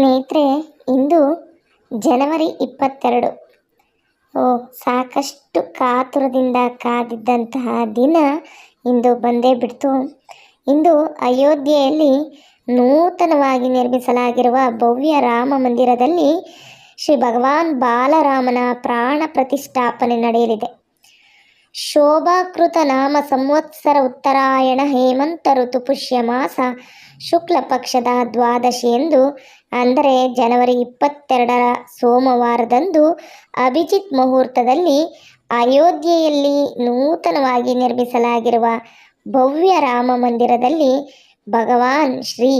ಸ್ನೇಹಿತರೆ, ಇಂದು ಜನವರಿ ಇಪ್ಪತ್ತೆರಡು. ಓ, ಸಾಕಷ್ಟು ಕಾತುರದಿಂದ ಕಾದಿದ್ದಂತಹ ದಿನ ಇಂದು ಬಂದೇ ಬಿಡ್ತು. ಇಂದು ಅಯೋಧ್ಯೆಯಲ್ಲಿ ನೂತನವಾಗಿ ನಿರ್ಮಿಸಲಾಗಿರುವ ಭವ್ಯ ರಾಮ ಮಂದಿರದಲ್ಲಿ ಶ್ರೀ ಭಗವಾನ್ ಬಾಲರಾಮನ ಪ್ರಾಣ ಪ್ರತಿಷ್ಠಾಪನೆ ನಡೆಯಲಿದೆ. ಶೋಭಾಕೃತ ನಾಮ ಸಂವತ್ಸರ ಉತ್ತರಾಯಣ ಹೇಮಂತ ಋತು ಪುಷ್ಯ ಮಾಸ ಶುಕ್ಲ ಪಕ್ಷದ ದ್ವಾದಶಿಯಂದು ಅಂದರೆ ಜನವರಿ ಇಪ್ಪತ್ತೆರಡರ ಸೋಮವಾರದಂದು ಅಭಿಜಿತ್ ಮುಹೂರ್ತದಲ್ಲಿ ಅಯೋಧ್ಯೆಯಲ್ಲಿ ನೂತನವಾಗಿ ನಿರ್ಮಿಸಲಾಗಿರುವ ಭವ್ಯ ರಾಮ ಮಂದಿರದಲ್ಲಿ ಭಗವಾನ್ ಶ್ರೀ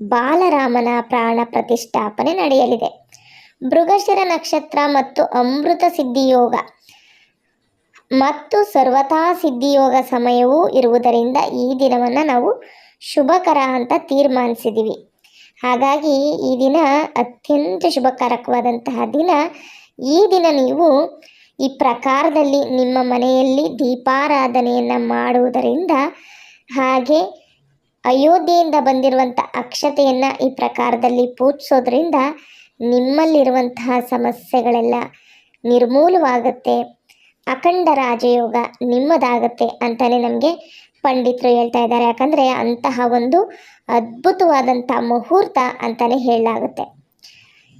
ಬಾಲರಾಮನ ಪ್ರಾಣ ಪ್ರತಿಷ್ಠಾಪನೆ ನಡೆಯಲಿದೆ. ಮೃಗಶಿರ ನಕ್ಷತ್ರ ಮತ್ತು ಅಮೃತ ಸಿದ್ಧಿಯೋಗ. ಮತ್ತು ಸರ್ವತಾ ಸಿದ್ಧಿಯೋಗ ಸಮಯವೂ ಇರುವುದರಿಂದ ಈ ದಿನವನ್ನು ನಾವು ಶುಭಕರ ಅಂತ ತೀರ್ಮಾನಿಸಿದ್ದೀವಿ ಹಾಗಾಗಿ ಈ ದಿನ ಅತ್ಯಂತ ಶುಭಕರಕವಾದಂತಹ ದಿನ. ಈ ದಿನ ನೀವು ಈ ಪ್ರಕಾರದಲ್ಲಿ ನಿಮ್ಮ ಮನೆಯಲ್ಲಿ ದೀಪಾರಾಧನೆಯನ್ನು ಮಾಡುವುದರಿಂದ ಹಾಗೆ ಅಯೋಧ್ಯೆಯಿಂದ ಬಂದಿರುವಂಥ ಅಕ್ಷತೆಯನ್ನು ಈ ಪ್ರಕಾರದಲ್ಲಿ ಪೂಜಿಸೋದ್ರಿಂದ ನಿಮ್ಮಲ್ಲಿರುವಂತಹ ಸಮಸ್ಯೆಗಳೆಲ್ಲ ನಿರ್ಮೂಲವಾಗುತ್ತೆ. ಅಖಂಡ ರಾಜಯೋಗ ನಿಮ್ಮದಾಗತ್ತೆ ಅಂತಲೇ ನಮಗೆ ಪಂಡಿತರು ಹೇಳ್ತಾ ಇದ್ದಾರೆ. ಯಾಕಂದರೆ ಅಂತಹ ಒಂದು ಅದ್ಭುತವಾದಂಥ ಮುಹೂರ್ತ ಅಂತಲೇ ಹೇಳಲಾಗುತ್ತೆ.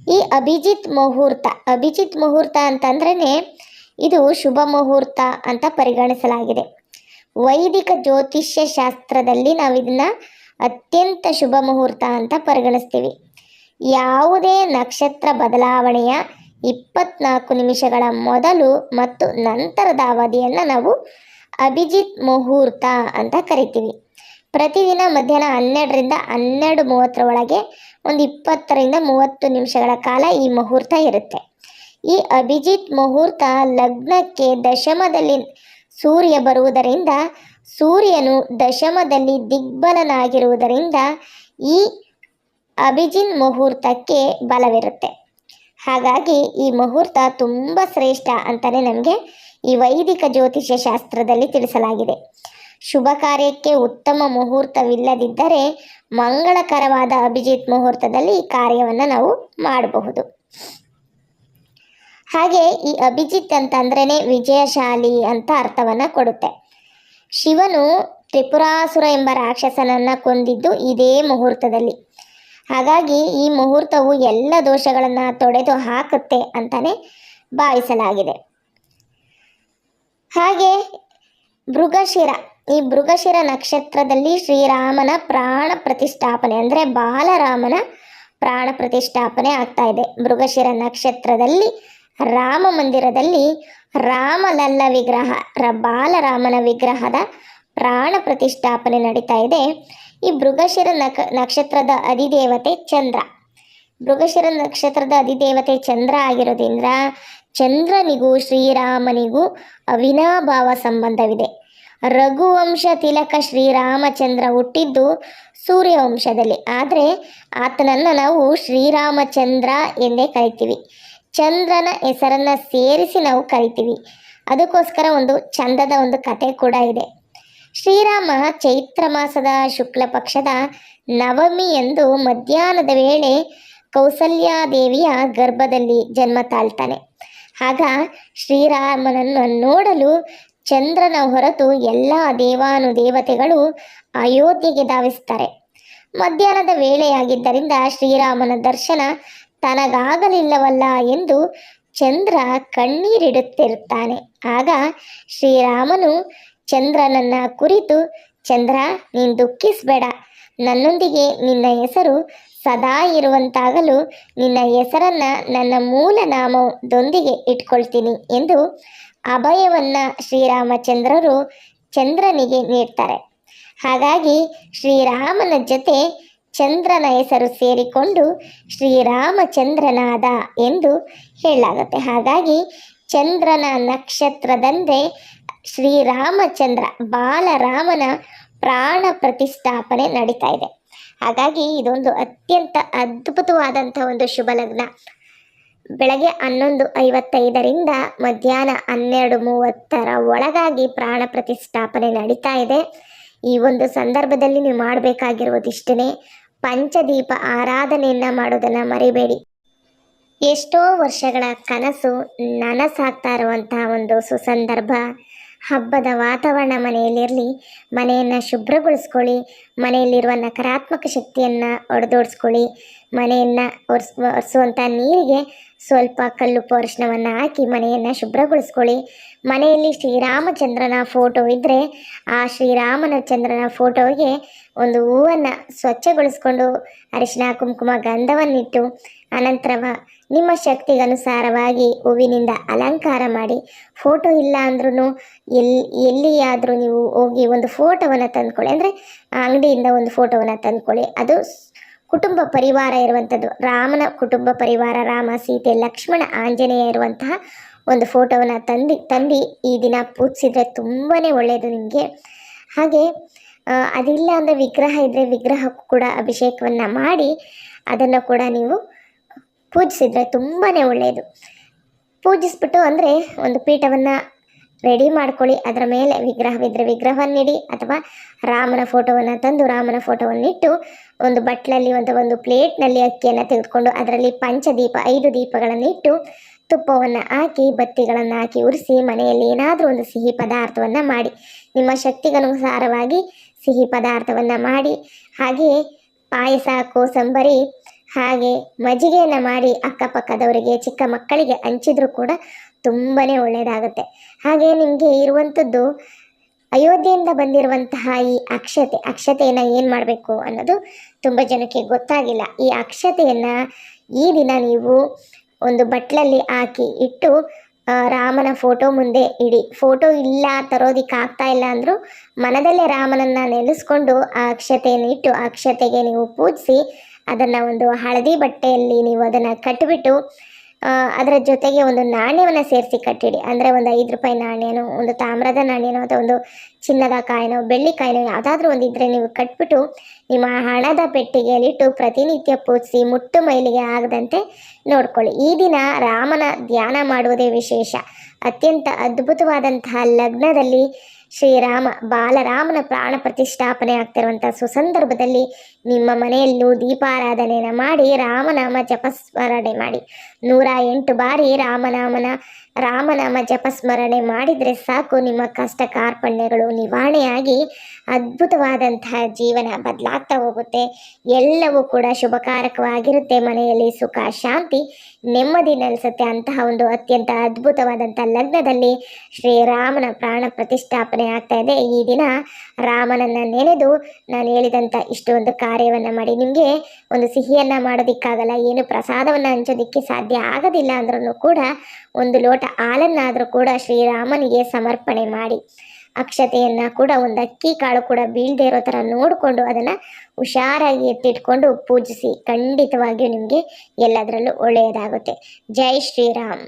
ಈ ಅಭಿಜಿತ್ ಮುಹೂರ್ತ ಅಭಿಜಿತ್ ಮುಹೂರ್ತ ಅಂತಂದ್ರೇ ಇದು ಶುಭ ಮುಹೂರ್ತ ಅಂತ ಪರಿಗಣಿಸಲಾಗಿದೆ. ವೈದಿಕ ಜ್ಯೋತಿಷ್ಯ ಶಾಸ್ತ್ರದಲ್ಲಿ ನಾವು ಇದನ್ನ ಅತ್ಯಂತ ಶುಭ ಮುಹೂರ್ತ ಅಂತ ಪರಿಗಣಿಸ್ತೀವಿ. ಯಾವುದೇ ನಕ್ಷತ್ರ ಬದಲಾವಣೆಯ ಇಪ್ಪತ್ನಾಲ್ಕು ನಿಮಿಷಗಳ ಮೊದಲು ಮತ್ತು ನಂತರದ ಅವಧಿಯನ್ನು ನಾವು ಅಭಿಜಿತ್ ಮುಹೂರ್ತ ಅಂತ ಕರಿತೀವಿ. ಪ್ರತಿದಿನ ಮಧ್ಯಾಹ್ನ ಹನ್ನೆರಡರಿಂದ ಹನ್ನೆರಡು ಮೂವತ್ತರ ಒಳಗೆ ಒಂದು ಇಪ್ಪತ್ತರಿಂದ ಮೂವತ್ತು ನಿಮಿಷಗಳ ಕಾಲ ಈ ಮುಹೂರ್ತ ಇರುತ್ತೆ. ಈ ಅಭಿಜಿತ್ ಮುಹೂರ್ತ ಲಗ್ನಕ್ಕೆ ದಶಮದಲ್ಲಿ ಸೂರ್ಯ ಬರುವುದರಿಂದ ಸೂರ್ಯನು ದಶಮದಲ್ಲಿ ದಿಗ್ಬಲನಾಗಿರುವುದರಿಂದ ಈ ಅಭಿಜಿನ್ ಮುಹೂರ್ತಕ್ಕೆ ಬಲವಿರುತ್ತೆ. ಹಾಗಾಗಿ ಈ ಮುಹೂರ್ತ ತುಂಬ ಶ್ರೇಷ್ಠ ಅಂತಲೇ ನಮಗೆ ಈ ವೈದಿಕ ಜ್ಯೋತಿಷ್ಯ ಶಾಸ್ತ್ರದಲ್ಲಿ ತಿಳಿಸಲಾಗಿದೆ. ಶುಭ ಕಾರ್ಯಕ್ಕೆ ಉತ್ತಮ ಮುಹೂರ್ತವಿಲ್ಲದಿದ್ದರೆ ಮಂಗಳಕರವಾದ ಅಭಿಜಿತ್ ಮುಹೂರ್ತದಲ್ಲಿ ಈ ಕಾರ್ಯವನ್ನು ನಾವು ಮಾಡಬಹುದು. ಹಾಗೆ ಈ ಅಭಿಜಿತ್ ಅಂತಂದ್ರೇ ವಿಜಯಶಾಲಿ ಅಂತ ಅರ್ಥವನ್ನು ಕೊಡುತ್ತೆ. ಶಿವನು ತ್ರಿಪುರಾಸುರ ಎಂಬ ರಾಕ್ಷಸನನ್ನು ಕೊಂದಿದ್ದು ಇದೇ ಮುಹೂರ್ತದಲ್ಲಿ. ಹಾಗಾಗಿ ಈ ಮುಹೂರ್ತವು ಎಲ್ಲ ದೋಷಗಳನ್ನು ತೊಡೆದು ಹಾಕುತ್ತೆ ಅಂತಲೇ ಭಾವಿಸಲಾಗಿದೆ. ಹಾಗೆ ಮೃಗಶಿರ. ಈ ಮೃಗಶಿರ ನಕ್ಷತ್ರದಲ್ಲಿ ಶ್ರೀರಾಮನ ಪ್ರಾಣ ಪ್ರತಿಷ್ಠಾಪನೆ ಅಂದರೆ ಬಾಲರಾಮನ ಪ್ರಾಣ ಪ್ರತಿಷ್ಠಾಪನೆ ಆಗ್ತಾ ಇದೆ. ಮೃಗಶಿರ ನಕ್ಷತ್ರದಲ್ಲಿ ರಾಮ ಮಂದಿರದಲ್ಲಿ ರಾಮಲಲ್ಲ ವಿಗ್ರಹ, ರ ಬಾಲರಾಮನ ವಿಗ್ರಹದ ಪ್ರಾಣ ಪ್ರತಿಷ್ಠಾಪನೆ ನಡೀತಾ ಇದೆ. ಈ ಮೃಗಶಿರ ನಕ ನಕ್ಷತ್ರದ ಅಧಿದೇವತೆ ಚಂದ್ರ. ಮೃಗಶಿರ ನಕ್ಷತ್ರದ ಅಧಿದೇವತೆ ಚಂದ್ರ ಆಗಿರೋದ್ರಿಂದ ಚಂದ್ರನಿಗೂ ಶ್ರೀರಾಮನಿಗೂ ಅವಿನಾಭಾವ ಸಂಬಂಧವಿದೆ. ರಘುವಂಶ ತಿಲಕ ಶ್ರೀರಾಮಚಂದ್ರ ಹುಟ್ಟಿದ್ದು ಸೂರ್ಯವಂಶದಲ್ಲಿ. ಆದರೆ ಆತನನ್ನು ನಾವು ಶ್ರೀರಾಮಚಂದ್ರ ಎಂದೇ ಕರಿತೀವಿ. ಚಂದ್ರನ ಹೆಸರನ್ನು ಸೇರಿಸಿ ನಾವು ಕರಿತೀವಿ. ಅದಕ್ಕೋಸ್ಕರ ಒಂದು ಚಂದದ ಒಂದು ಕತೆ ಕೂಡ ಇದೆ. ಶ್ರೀರಾಮ ಚೈತ್ರ ಮಾಸದ ಶುಕ್ಲ ಪಕ್ಷದ ನವಮಿ ಎಂದು ಮಧ್ಯಾಹ್ನದ ವೇಳೆ ಕೌಸಲ್ಯಾದೇವಿಯ ಗರ್ಭದಲ್ಲಿ ಜನ್ಮ ತಾಳ್ತಾನೆ. ಆಗ ಶ್ರೀರಾಮನನ್ನು ನೋಡಲು ಚಂದ್ರನ ಹೊರತು ಎಲ್ಲ ದೇವಾನುದೇವತೆಗಳು ಅಯೋಧ್ಯೆಗೆ ಧಾವಿಸ್ತಾರೆ ಮಧ್ಯಾಹ್ನದ ವೇಳೆಯಾಗಿದ್ದರಿಂದ ಶ್ರೀರಾಮನ ದರ್ಶನ ತನಗಾಗಲಿಲ್ಲವಲ್ಲ ಎಂದು ಚಂದ್ರ ಕಣ್ಣೀರಿಡುತ್ತಿರುತ್ತಾನೆ. ಆಗ ಶ್ರೀರಾಮನು ಚಂದ್ರನನ್ನ ಕುರಿತು, ಚಂದ್ರ, ನೀನು ದುಃಖಿಸಬೇಡ. ನನ್ನೊಂದಿಗೆ ನಿನ್ನ ಹೆಸರು ಸದಾ ಇರುವಂತಾಗಲು ನಿನ್ನ ಹೆಸರನ್ನ ನನ್ನ ಮೂಲ ನಾಮದೊಂದಿಗೆ ಇಟ್ಕೊಳ್ತೀನಿ ಎಂದು ಅಭಯವನ್ನ ಶ್ರೀರಾಮಚಂದ್ರರು ಚಂದ್ರನಿಗೆ ನೀಡ್ತಾರೆ. ಹಾಗಾಗಿ ಶ್ರೀರಾಮನ ಜೊತೆ ಚಂದ್ರನ ಹೆಸರು ಸೇರಿಕೊಂಡು ಶ್ರೀರಾಮಚಂದ್ರನಾದ ಎಂದು ಹೇಳಲಾಗುತ್ತೆ. ಹಾಗಾಗಿ ಚಂದ್ರನ ನಕ್ಷತ್ರದಂದೆ ಶ್ರೀರಾಮಚಂದ್ರ ಬಾಲರಾಮನ ಪ್ರಾಣ ಪ್ರತಿಷ್ಠಾಪನೆ ನಡೀತಾ ಇದೆ. ಹಾಗಾಗಿ ಇದೊಂದು ಅತ್ಯಂತ ಅದ್ಭುತವಾದಂಥ ಒಂದು ಶುಭ ಲಗ್ನ. ಬೆಳಗ್ಗೆ ಹನ್ನೊಂದು ಐವತ್ತೈದರಿಂದ ಮಧ್ಯಾಹ್ನ ಹನ್ನೆರಡು ಮೂವತ್ತರ ಒಳಗಾಗಿ ಪ್ರಾಣ ಪ್ರತಿಷ್ಠಾಪನೆ ನಡೀತಾ ಇದೆ. ಈ ಒಂದು ಸಂದರ್ಭದಲ್ಲಿ ನೀವು ಮಾಡಬೇಕಾಗಿರುವುದಿಷ್ಟೇ ಪಂಚದೀಪ ಆರಾಧನೆಯನ್ನ ಮಾಡೋದನ್ನ ಮರಿಬೇಡಿ. ಎಷ್ಟೋ ವರ್ಷಗಳ ಕನಸು ನನಸಾಗ್ತಾ ಇರುವಂತಹ ಒಂದು ಸುಸಂದರ್ಭ. ಹಬ್ಬದ ವಾತಾವರಣ ಮನೆಯಲ್ಲಿರಲಿ, ಮನೆಯನ್ನು ಶುಭ್ರಗೊಳಿಸ್ಕೊಳ್ಳಿ ಮನೆಯಲ್ಲಿರುವ ನಕಾರಾತ್ಮಕ ಶಕ್ತಿಯನ್ನು ಒಡೆದೋಡಿಸ್ಕೊಳ್ಳಿ. ಮನೆಯನ್ನು ಒರೆಸ್ ಒರೆಸುವಂಥ ನೀರಿಗೆ ಸ್ವಲ್ಪ ಕಲ್ಲು ಅರಿಶಿನವನ್ನು ಹಾಕಿ ಮನೆಯನ್ನು ಶುಭ್ರಗೊಳಿಸ್ಕೊಳ್ಳಿ. ಮನೆಯಲ್ಲಿ ಶ್ರೀರಾಮಚಂದ್ರನ ಫೋಟೋ ಇದ್ದರೆ ಆ ಶ್ರೀರಾಮನ ಚಂದ್ರನ ಫೋಟೋಗೆ ಒಂದು ಹೂವನ್ನು ಸ್ವಚ್ಛಗೊಳಿಸ್ಕೊಂಡು ಅರಿಶಿನ ಕುಂಕುಮ, ಗಂಧವನ್ನಿಟ್ಟು ಅನಂತರವ ನಿಮ್ಮ ಶಕ್ತಿಗನುಸಾರವಾಗಿ ಹೂವಿನಿಂದ ಅಲಂಕಾರ ಮಾಡಿ. ಫೋಟೋ ಇಲ್ಲ ಅಂದ್ರೂ ಎಲ್ಲಿ ಎಲ್ಲಿಯಾದರೂ ನೀವು ಹೋಗಿ ಒಂದು ಫೋಟೋವನ್ನು ತಂದ್ಕೊಳ್ಳಿ. ಅಂದರೆ ಅಂಗಡಿಯಿಂದ ಒಂದು ಫೋಟೋವನ್ನು ತಂದುಕೊಳ್ಳಿ. ಅದು ಕುಟುಂಬ ಪರಿವಾರ ಇರುವಂಥದ್ದು. ರಾಮನ ಕುಟುಂಬ ಪರಿವಾರ, ರಾಮ, ಸೀತೆ, ಲಕ್ಷ್ಮಣ, ಆಂಜನೇಯ ಇರುವಂತಹ ಒಂದು ಫೋಟೋವನ್ನು ತಂದು ತಂದು ಈ ದಿನ ಪೂಜಿಸಿದ್ರೆ ತುಂಬಾ ಒಳ್ಳೆಯದು ನಿಮಗೆ. ಹಾಗೆ ಅದಿಲ್ಲ ಅಂದರೆ ವಿಗ್ರಹ ಇದ್ದರೆ ವಿಗ್ರಹಕ್ಕೂ ಕೂಡ ಅಭಿಷೇಕವನ್ನು ಮಾಡಿ ಅದನ್ನು ಕೂಡ ನೀವು ಪೂಜಿಸಿದರೆ ತುಂಬಾ ಒಳ್ಳೆಯದು ಪೂಜಿಸ್ಬಿಟ್ಟು ಅಂದರೆ ಒಂದು ಪೀಠವನ್ನು ರೆಡಿ ಮಾಡ್ಕೊಳ್ಳಿ. ಅದರ ಮೇಲೆ ವಿಗ್ರಹವಿದ್ದರೆ ವಿಗ್ರಹವನ್ನಿಡಿ ಅಥವಾ ರಾಮನ ಫೋಟೋವನ್ನು ತಂದು ರಾಮನ ಫೋಟೋವನ್ನಿಟ್ಟು ಒಂದು ಬಟ್ಲಲ್ಲಿ ಒಂದು ಒಂದು ಪ್ಲೇಟ್ನಲ್ಲಿ ಅಕ್ಕಿಯನ್ನು ತೆಗೆದುಕೊಂಡು ಅದರಲ್ಲಿ ಪಂಚದೀಪ, ಐದು ದೀಪಗಳನ್ನು ಇಟ್ಟು ತುಪ್ಪವನ್ನು ಹಾಕಿ, ಬತ್ತಿಗಳನ್ನು ಹಾಕಿ ಉರಿಸಿ ಮನೆಯಲ್ಲಿ ಏನಾದರೂ ಒಂದು ಸಿಹಿ ಪದಾರ್ಥವನ್ನು ಮಾಡಿ, ನಿಮ್ಮ ಶಕ್ತಿಗನುಸಾರವಾಗಿ ಸಿಹಿ ಪದಾರ್ಥವನ್ನು ಮಾಡಿ ಹಾಗೆಯೇ ಪಾಯಸ, ಕೋಸಂಬರಿ ಹಾಗೆ ಮಜ್ಜಿಗೆಯನ್ನು ಮಾಡಿ ಅಕ್ಕಪಕ್ಕದವರಿಗೆ, ಚಿಕ್ಕ ಮಕ್ಕಳಿಗೆ ಹಂಚಿದ್ರೂ ಕೂಡ ತುಂಬಾ ಒಳ್ಳೆಯದಾಗುತ್ತೆ ಹಾಗೆ ನಿಮಗೆ ಇರುವಂಥದ್ದು ಅಯೋಧ್ಯೆಯಿಂದ ಬಂದಿರುವಂತಹ ಈ ಅಕ್ಷತೆ, ಅಕ್ಷತೆಯನ್ನು ಏನು ಮಾಡಬೇಕು ಅನ್ನೋದು ತುಂಬ ಜನಕ್ಕೆ ಗೊತ್ತಾಗಿಲ್ಲ. ಈ ಅಕ್ಷತೆಯನ್ನು ಈ ದಿನ ನೀವು ಒಂದು ಬಟ್ಲಲ್ಲಿ ಹಾಕಿ ಇಟ್ಟು ರಾಮನ ಫೋಟೋ ಮುಂದೆ ಇಡಿ. ಫೋಟೋ ಇಲ್ಲ ತರೋದಿಕ್ಕೆ ಆಗ್ತಾ ಇಲ್ಲ ಅಂದರೂ ಮನದಲ್ಲೇ ರಾಮನನ್ನು ನೆಲೆಸ್ಕೊಂಡು ಆ ಅಕ್ಷತೆಯನ್ನು ಇಟ್ಟು ಅಕ್ಷತೆಗೆ ನೀವು ಪೂಜಿಸಿ, ಅದನ್ನು ಒಂದು ಹಳದಿ ಬಟ್ಟೆಯಲ್ಲಿ ನೀವು ಅದನ್ನು ಕಟ್ಟಿಬಿಟ್ಟು ಅದರ ಜೊತೆಗೆ ಒಂದು ನಾಣ್ಯವನ್ನು ಸೇರಿಸಿ ಕಟ್ಟಿಡಿ. ಅಂದರೆ ಒಂದು ಐದು ರೂಪಾಯಿ ನಾಣ್ಯನೋ, ಒಂದು ತಾಮ್ರದ ನಾಣ್ಯನೋ, ಅಥವಾ ಒಂದು ಚಿನ್ನದ ಕಾಯಿನೋ, ಬೆಳ್ಳಿ ಕಾಯಿನೋ ಯಾವುದಾದ್ರೂ ಒಂದು ಇದ್ದರೆ ನೀವು ಕಟ್ಬಿಟ್ಟು ನಿಮ್ಮ ಹಣದ ಪೆಟ್ಟಿಗೆಯಲ್ಲಿಟ್ಟು ಪ್ರತಿನಿತ್ಯ ಪೂಜಿಸಿ ಮುಟ್ಟು ಮೈಲಿಗೆ ಆಗದಂತೆ ನೋಡ್ಕೊಳ್ಳಿ. ಈ ದಿನ ರಾಮನ ಧ್ಯಾನ ಮಾಡುವುದೇ ವಿಶೇಷ. ಅತ್ಯಂತ ಅದ್ಭುತವಾದಂತಹ ಲಗ್ನದಲ್ಲಿ ಶ್ರೀರಾಮ, ಬಾಲರಾಮನ ಪ್ರಾಣ ಪ್ರತಿಷ್ಠಾಪನೆ ಆಗ್ತಿರುವಂಥ ಸುಸಂದರ್ಭದಲ್ಲಿ ನಿಮ್ಮ ಮನೆಯಲ್ಲೂ ದೀಪಾರಾಧನೆಯನ್ನು ಮಾಡಿ ರಾಮನಾಮ ಜಪಸ್ಮರಣೆ ಮಾಡಿ. ನೂರ ಎಂಟು ಬಾರಿ ರಾಮನಾಮನ, ರಾಮನಾಮ ಜಪಸ್ಮರಣೆ ಮಾಡಿದರೆ ಸಾಕು ನಿಮ್ಮ ಕಷ್ಟ ಕಾರ್ಪಣ್ಯಗಳು ನಿವಾರಣೆಯಾಗಿ ಅದ್ಭುತವಾದಂತಹ ಜೀವನ ಬದಲಾಗ್ತಾ ಹೋಗುತ್ತೆ. ಎಲ್ಲವೂ ಕೂಡ ಶುಭಕಾರಕವಾಗಿರುತ್ತೆ. ಮನೆಯಲ್ಲಿ ಸುಖ, ಶಾಂತಿ, ನೆಮ್ಮದಿ ನೆಲೆಸುತ್ತೆ. ಅಂತಹ ಒಂದು ಅತ್ಯಂತ ಅದ್ಭುತವಾದಂಥ ಲಗ್ನದಲ್ಲಿ ಶ್ರೀರಾಮನ ಪ್ರಾಣ ಪ್ರತಿಷ್ಠಾಪನೆ ಆಗ್ತಾ ಇದೆ. ಈ ದಿನ ರಾಮನನ್ನು ನೆನೆದು ನಾನು ಹೇಳಿದಂಥ ಇಷ್ಟೊಂದು ಕಾರ್ಯವನ್ನು ಮಾಡಿ ನಿಮಗೆ ಒಂದು ಸಿಹಿಯನ್ನು ಮಾಡೋದಕ್ಕಾಗಲ್ಲ, ಏನು ಪ್ರಸಾದವನ್ನು ಹಂಚೋದಕ್ಕೆ ಸಾಧ್ಯ ಆಗೋದಿಲ್ಲ ಅಂದ್ರೂ ಕೂಡ ಒಂದು ಲೋಟ ಹಾಲನ್ನಾದರೂ ಕೂಡ ಶ್ರೀರಾಮನಿಗೆ ಸಮರ್ಪಣೆ ಮಾಡಿ. ಅಕ್ಷತೆಯನ್ನು ಕೂಡ, ಒಂದು ಅಕ್ಕಿ ಕಾಳು ಕೂಡ ಬೀಳದೇ ಇರೋ ಥರ ನೋಡಿಕೊಂಡು ಅದನ್ನು ಹುಷಾರಾಗಿ ಎತ್ತಿಟ್ಕೊಂಡು ಪೂಜಿಸಿ ಖಂಡಿತವಾಗಿಯೂ ನಿಮಗೆ ಎಲ್ಲದರಲ್ಲೂ ಒಳ್ಳೆಯದಾಗುತ್ತೆ. ಜೈ ಶ್ರೀರಾಮ್.